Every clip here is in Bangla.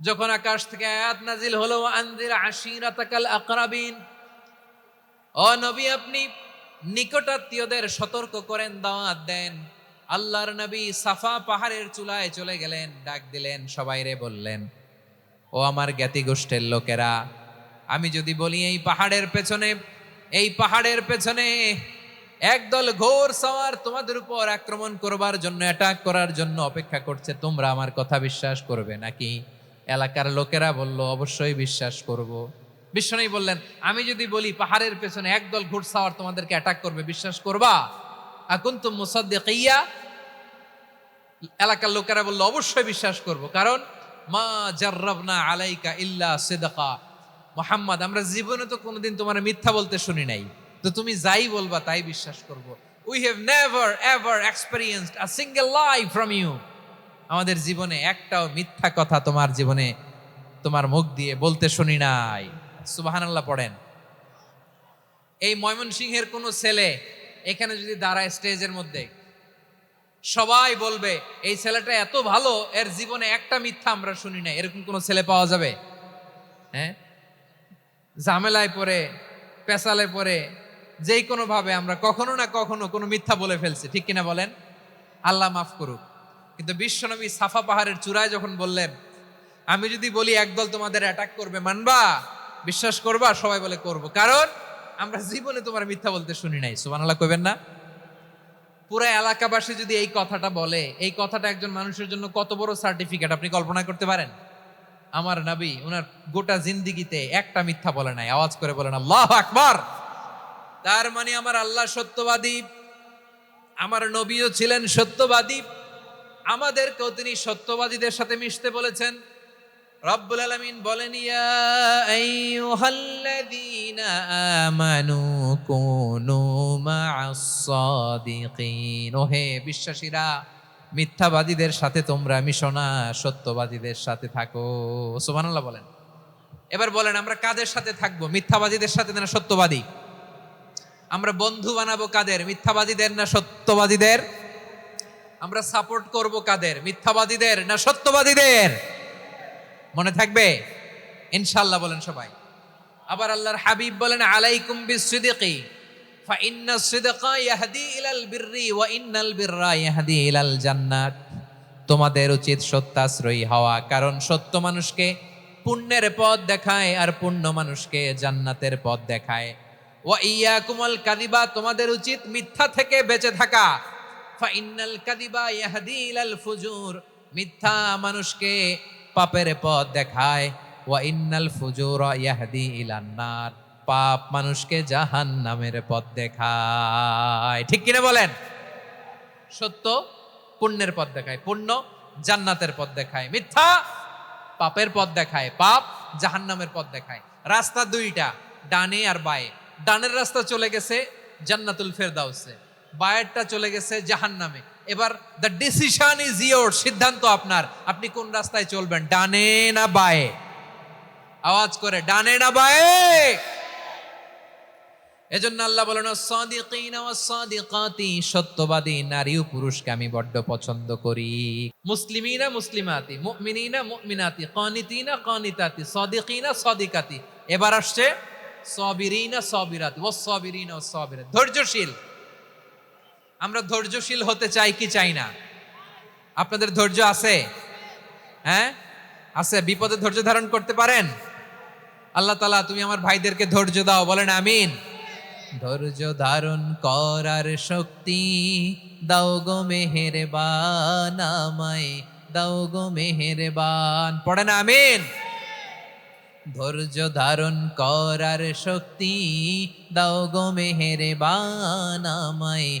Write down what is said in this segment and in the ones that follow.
যখন আকাশ থেকে আয়াত নাজিল হলো আনজির আশিরাতাকাল আকরাবিন। ও নবী, আপনি নিকটাত্মীয়দের সতর্ক করেন, দাওয়াত দেন। আল্লাহর নবী সাফা পাহাড়ের চূড়ায় চলে গেলেন, ডাক দিলেন, সবাই রে বললেন, ও আমার জ্ঞাতি গোষ্ঠের লোকেরা, আমি যদি বলি এই পাহাড়ের পেছনে, এই পাহাড়ের পেছনে একদল ঘোর সওয়ার তোমাদের উপর আক্রমণ করবার জন্য অ্যাটাক করার জন্য অপেক্ষা করছে, তোমরা আমার কথা বিশ্বাস করবে নাকি? এলাকার লোকেরা বলল, অবশ্যই বিশ্বাস করব। বিশ্বনবী বললেন, আমি যদি বলি পাহাড়ের পেছনে একদল ঘোড়সাওয়ার তোমাদেরকে অ্যাটাক করবে, বিশ্বাস করবা? এখন তো মুসাদ্দিকিয়া। এলাকার লোকেরা বলল, অবশ্যই বিশ্বাস করব, কারণ মা জার্রাবনা আলাইকা ইল্লা সিদকা। মোহাম্মদ, আমরা জীবনে তো কোনোদিন তোমার মিথ্যা বলতে শুনি নাই। তো তুমি যাই বলবা তাই বিশ্বাস করব। We have never ever experienced a single life from you আমাদের জীবনে একটাও মিথ্যা কথা তোমার জীবনে তোমার মুখ দিয়ে বলতে শুনি নাই। সুবাহানাল্লাহ পড়েন। এই ময়মনসিংহের কোনো ছেলে এখানে যদি দাঁড়ায় স্টেজের মধ্যে, সবাই বলবে, এই ছেলেটা এত ভালো, এর জীবনে একটা মিথ্যা আমরা শুনি না এরকম কোনো ছেলে পাওয়া যাবে? হ্যাঁ? ঝামেলায় পরে পেশালে পড়ে যেই কোনো ভাবে আমরা কখনো না কখনো কোনো মিথ্যা বলে ফেলছি। ঠিক কিনা বলেন? আল্লাহ মাফ করুক। কিন্তু বিশ্বনবী সাফা পাহাড়ের চূড়ায় যখন বললেন, আমি যদি বলি একদল তোমাদের অ্যাটাক করবে, মানবা? বিশ্বাস করবা? সবাই বলে, করব। কারণ আমরা জীবনে তোমার মিথ্যা বলতে শুনি নাই, সুবহানাল্লাহ কইবেন না? পুরো এলাকাবাসী যদি এই কথাটা বলে, এই কথাটা একজন মানুষের জন্য কত বড় সার্টিফিকেট আপনি কল্পনা করতে পারেন? আমার নবী ওনার গোটা জিন্দিগিতে একটা মিথ্যা বলে নাই, আওয়াজ করে বলেন, আল্লাহ আকবার! তার মানে আমার আল্লাহ সত্যবাদী, আমার নবীও ছিলেন সত্যবাদী আমাদেরকেও তিনি সত্যবাদীদের সাথে মিশতে বলেছেন। রব্বুল আলামিন বলেন বিশ্বাসীরা, মিথ্যাবাদীদের সাথে তোমরা মিশো না, সত্যবাদীদের সাথে থাকো। সুবহানাল্লাহ বলেন। এবার বলেন, আমরা কাদের সাথে থাকব? মিথ্যাবাদীদের সাথে না সত্যবাদী? আমরা বন্ধু বানাবো কাদের? মিথ্যাবাদীদের না সত্যবাদীদের? আমরা সাপোর্ট করব কাদের মিথ্যাবাদীদের না সত্যবাদীদের মনে থাকবে ইনশাল্লাহ বলেন সবাই আবার আল্লাহর হাবিব বলেন আলাইকুম বিসিদিকি فإن الصدق يهدي إلى البر وإن البر يهدي إلى الجنة তোমাদের উচিত সত্যাশ্রয়ী হওয়া কারণ সত্য মানুষকে পুণ্যের পথ দেখায় আর পুণ্য মানুষকে জান্নাতের পথ দেখায় ওয়া ইয়াকুমাল কাদিবা তোমাদের উচিত মিথ্যা থেকে বেঁচে থাকা ফাইনাল কাদিবা ইয়াহদি ইলাল ফুজুর। মিথ্যা মানুষকে পাপের পথ দেখায়। ওয়া ইন্নাল ফুজুর ইয়াহদি ইলান নার। পাপ মানুষকে জাহান নামের পথ দেখায়। ঠিক কিনা বলেন? সত্য? পুণ্যের পথ দেখায়। পুণ্য জান্নাতের পথ দেখায়। মিথ্যা পাপের পথ দেখায়। পাপ জাহান্নামের পথ দেখায়। রাস্তা দুইটা, ডানে আর বায়ে। ডানের রাস্তা চলে গেছে জান্নাতুল ফেরদাউসে। বায়েরটা চলে গেছে জাহান্নামে। এবার দ্য ডিসিশন ইজ ইয়োর সিদ্ধান্ত আপনার। আপনি কোন রাস্তায় চলবেন? ডানে না বায়ে? আওয়াজ করে, ডানে না বায়ে? এজন্য আল্লাহ বলেন সাদিকিন ওয়া সাদিকাতি সত্যবাদী নারী ও পুরুষকে আমি বড্ড পছন্দ করি। মুসলিমিনা মুসলিমাতি, মুমিনিনা মুমিনাতি, কানিতিনা কানিতাতি, সাদিকিনা সাদিকাতি। এবার আসছে সাবিরিনা সাবিরাতি ওয়াস সাবিরিনা ওয়াস সাবিরাত ধৈর্যশীল। আমরা ধৈর্যশীল হতে চাই কি চাই না? আপনাদের ধৈর্য আছে? হ্যাঁ? আছে। বিপদে ধৈর্য ধারণ করতে পারেন? আল্লাহ তালা তুমি আমার ভাইদেরকে ধৈর্য দাও, বলেন আমিন। ধৈর্য ধারণ করার শক্তি দাও গো মেহেরবান আমায়, দাও গো মেহেরবান। পড়েন আমিন। ধৈর্য ধারণ করার শক্তি দাও গো মেহেরবান আমায়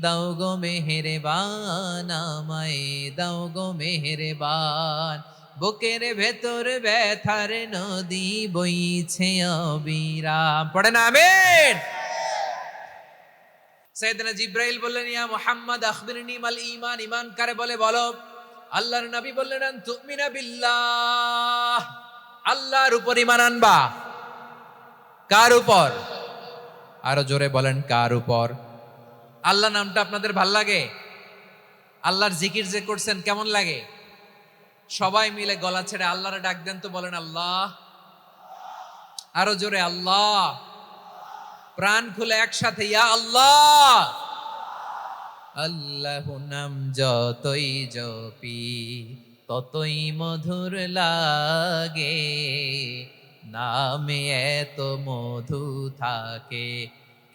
দাও গো মেহেরবান, আমায় দাও গো মেহেরবান। বুকের ভেতর ব্যথার নদী বইছে অবিরাম। পড়ে না, আমিন। সৈয়দনা জিব্রাইল বললেন, ইয়া মুহাম্মদ, আখবিরনি মাল ঈমান। ঈমান কারে বলে? বলো। আল্লাহর নবী বললেন তুমিনা বিল্লাহ। আল্লাহর উপর ঈমান আনবা। কার উপর? আরও জোরে বলেন, কার উপর? আল্লাহ নামটা আপনাদের ভালো লাগে? আল্লাহর জিকির যে করছেন কেমন লাগে? সবাই মিলে গলা ছেড়ে আল্লাহরে ডাক দেন তো বলেন, আল্লাহ। আরও জোরে, আল্লাহ। প্রাণ খুলে একসাথে, ইয়া আল্লাহ। আল্লাহ নাম যতই জপি, ততই মধুর লাগে। নামে এত মধু থাকে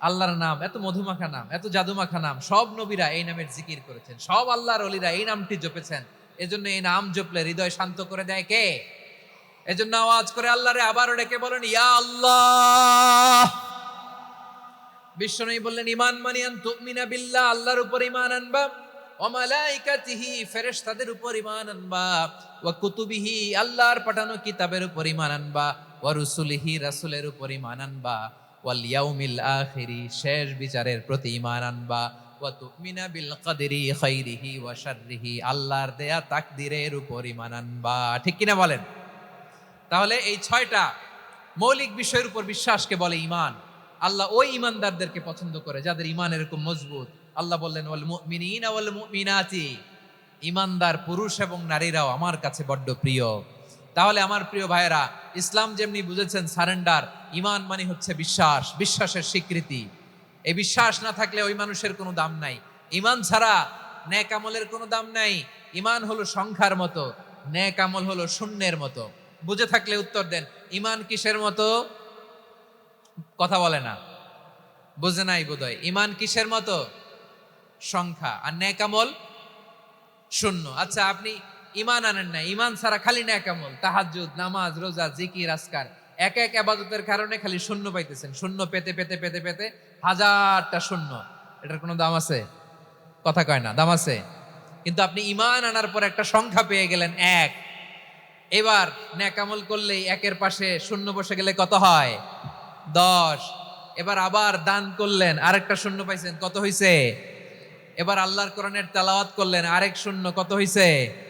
আল্লাহর নাম, এত মধুমাখা নাম, এত জাদুমাখা নাম, সব নবীরা এই নামের জিকির করেছেন। সব আল্লাহর অলিরা এই নামটি জপেছেন। এজন্য এই নাম জপলে হৃদয় শান্ত করে দেয় কে? এজন্য আওয়াজ করে আল্লাহরে আবারও ডেকে বলেন, ইয়া আল্লাহ! বিশ্বনবী বললেন, ইমান মানিয়ান তুমিনা বিল্লাহ, আল্লাহর উপর ইমান আনবা। ও মালাইকাতিহি, ফেরেশতাদের উপর ইমান আনবা। ওয়া কুতুবিহি, আল্লাহর পাঠানো কিতাবের উপর ইমান আনবা। ওয়া রুসুলিহি, রাসূলের উপর ইমান আনবা। ওয়াল ইয়াউমিল আখিরি, শেষ বিচারের প্রতি ইমান আনবা। ওয়া তুমিনা বিল কদরি খাইরিহি ওয়া শাররিহি, আল্লাহর দেয়া তাকদিরের উপর ইমান আনবা। ঠিক কিনা বলেন? তাহলে এই ছয়টা মৌলিক বিষয়ের উপর বিশ্বাসকে বলে ইমান আল্লাহ ওই ইমানদারদেরকে পছন্দ করে যাদের ইমান এরকম মজবুত। আল্লাহ বললেন, ওয়াল মুমিনিনা ওয়াল মুমিনাতি। ইমানদার পুরুষ এবং নারীরাও আমার কাছে বড্ড প্রিয়। তাহলে আমার প্রিয় ভাইয়েরা ইসলাম যেমনি বুঝেছেন, সারেন্ডার, ইমান মানে হচ্ছে বিশ্বাস, বিশ্বাসের স্বীকৃতি। এই বিশ্বাস না থাকলে ওই মানুষের কোনো দাম নাই। ইমান ছাড়া ন্যাক আমলের কোনো দাম নাই। ইমান হলো সংখ্যার মতো, ন্যাক আমল হলো শূন্যের মতো। বুঝে থাকলে উত্তর দেন, ইমান কিসের মতো? কথা বলে না। বুঝে নাই বোধহয়। ইমান কিসের মতো? সংখ্যা। আর ন্যাকামল শূন্য। আচ্ছা আপনি ইমান আনেন না ইমান ছাড়া খালি ন্যাকামল তাহাজ্জুদ, নামাজ, রোজা, জিকির আসকার এক এক আবাদতের কারণে খালি শূন্য পাইতেছেন। শূন্য পেতে পেতে পেতে পেতে হাজারটা শূন্য। এটার কোনো দাম আছে? কথা কয় না, দাম আছে। কিন্তু আপনি ইমান আনার পর একটা সংখ্যা পেয়ে গেলেন এক। এবার ন্যাকামল করলেই একের পাশে শূন্য বসে গেলে কত হয়? দশ। এবার আবার দান করলেন, আরেকটা শূন্য পাইছেন, কত হইছে? এবার আল্লাহর কোরআনের তেলাওয়াত করলেন, আরেক শূন্য, কত হইছে?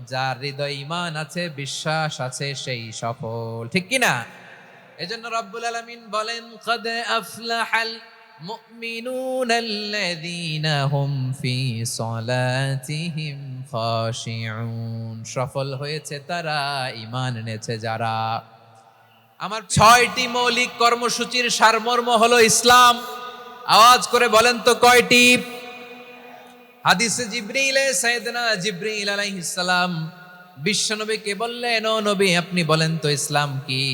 যার হৃদয় ইমান আছে, বিশ্বাস আছে, সেই সফল। ঠিক কি না এজন্য রব্বুল আলামিন বলেন, কদ আফলাহাল আল্লাযীনা হুম ফি সলাতিহিম খাশিউন। সফল হয়েছে তারা, ঈমান এনেছে যারা। আমার ছয়টি মৌলিক কর্মসূচির সারমর্ম হলো ইসলাম। আওয়াজ করে বলেন তো কয়টি? হাদিসে জিব্রিলে সাইদনা জিব্রিল আলাইহিসালাম বিশ্বনবীকে বললেন, ও নবী, আপনি বলেন তো ইসলাম কি?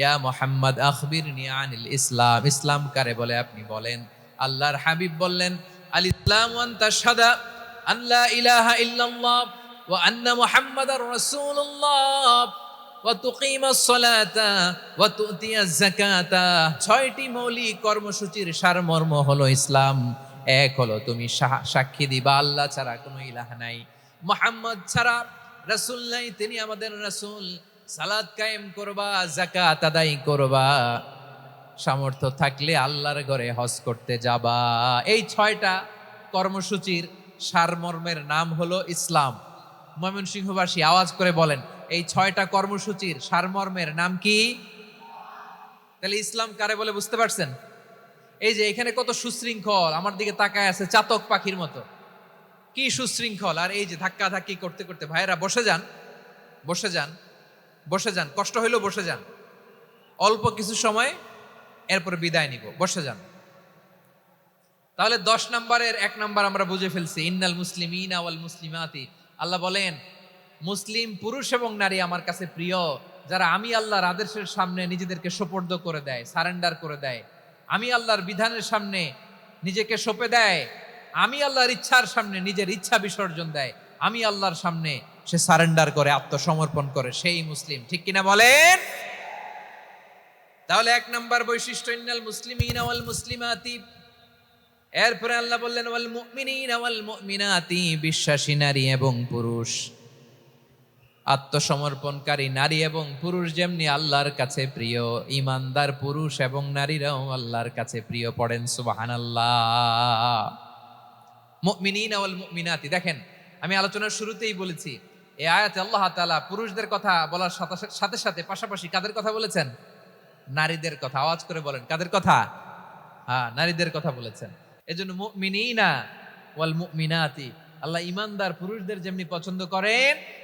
ইয়া মোহাম্মদ আখবির আনিল ইসলাম। ইসলাম কারে বলে আপনি বলেন? আল্লাহর হাবিব বললেন আল ইসলাম আন্তা সাদা আল্লাহ ইলাহা ইল্লাল্লাহ ওয়া আন্না মুহাম্মাদার রাসূলুল্লাহ ওয়া তুকিমাস সালাতা ওয়া তুতিয়াজ ছয়টি মৌলিক কর্মসূচির সারমর্ম হলো ইসলাম। এক হলো, তুমি সাক্ষী দিবা, আল্লাহ ছাড়া কোনো ইলাহ নাই। মোহাম্মদ ছাড়া রাসূল নাই, তিনি আমাদের রাসূল। সালাত কায়েম করবা জাকাত আদায় করবা। সামর্থ্য থাকলে আল্লাহর ঘরে হজ করতে যাবা। এই ছয়টা কর্মসূচির সারমর্মের নাম হলো ইসলাম। ময়মনসিংহবাসী, আওয়াজ করে বলেন, এই ছয়টা কর্মসূচির সারমর্মের নাম কি? তাহলে ইসলাম কারে বলে বুঝতে পারছেন? এই যে এখানে কত সুশৃঙ্খল, আমার দিকে তাকায় আছে চাতক পাখির মতো। কি সুশৃঙ্খল, আর এই যে ধাক্কা ধাক্কি করতে করতে, ভাইয়েরা, বসে যান বসে যান বসে যান, কষ্ট হইলেও বসে যান। অল্প কিছু সময়, এরপরে বিদায় নিব, বসে যান। তাহলে দশ নম্বরের এক নম্বর আমরা বুঝে ফেলছি, ইন্নাল মুসলিমিন আওয়াল মুসলিমাতি। আল্লাহ বলেন, মুসলিম পুরুষ এবং নারী আমার কাছে প্রিয়। যারা আমি আল্লাহর আদেশের সামনে নিজেদেরকে সোপর্দ করে দেয়, সারেন্ডার করে দেয় আমি আল্লাহর বিধানের সামনে নিজেকে সঁপে দেয়। আমি আল্লাহর ইচ্ছার সামনে নিজের ইচ্ছা বিসর্জন দেয়। আমি আল্লাহর সামনে সে সারেন্ডার করে, আত্মসমর্পণ করে, সেই মুসলিম। ঠিক কিনা বলেন? তাহলে এক নম্বর বৈশিষ্ট্য, ইন্নাল মুসলিমিন ওয়াল মুসলিমাতি। এরপরে আল্লাহ বললেন, ওয়াল মুমিনিন ওয়াল মুমিনাতি, বিশ্বাসী নারী এবং পুরুষ। আত্মসমর্পণকারী নারী এবং পুরুষ যেমনি আল্লাহর কাছে প্রিয় ইমানদার পুরুষ এবং নারীরাও আল্লাহর কাছে প্রিয় পড়েন, সুবহানাল্লাহ। মুমিনিন ওয়াল মুমিনাতি, দেখেন, আমি আলোচনার শুরুতেই বলেছি, এই আয়াতে আল্লাহ তাআলা পুরুষদের কথা বলার সাথে সাথে পাশাপাশি কাদের কথা বলেছেন? নারীদের কথা, আওয়াজ করে বলেন, কাদের কথা? হ্যাঁ নারীদের কথা বলেছেন। এজন্য মুমিনিনা ওয়াল মুমিনাতি, আল্লাহ ইমানদার পুরুষদের যেমনি পছন্দ করেন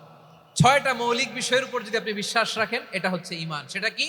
ছয়টা মৌলিক বিষয়ের উপর যদি আপনি বিশ্বাস রাখেন এটা হচ্ছে ইমান সেটা কি?